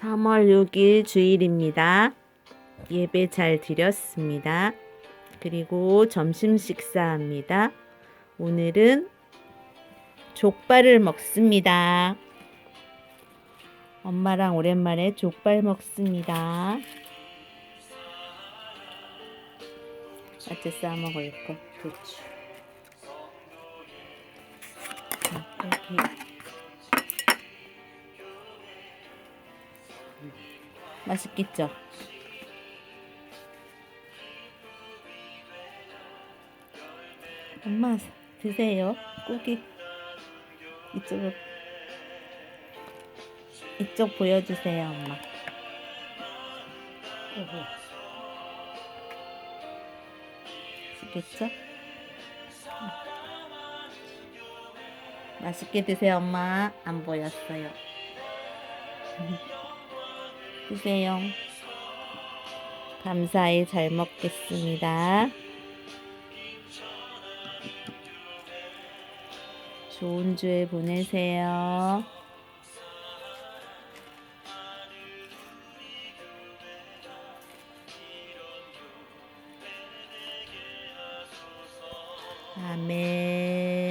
3월 6일 주일입니다. 예배 잘 드렸습니다. 그리고 점심 식사합니다. 오늘은 족발을 먹습니다. 엄마랑 오랜만에 족발 먹습니다. 어째 싸먹을 거, 그치. 여기. 맛있겠죠? 엄마 드세요. 고기 이쪽으로 이쪽 보여주세요, 엄마. 맛있겠죠? 맛있게 드세요, 엄마. 안 보였어요. 드세요. 감사히 잘 먹겠습니다. 좋은 주에 보내세요. 아멘.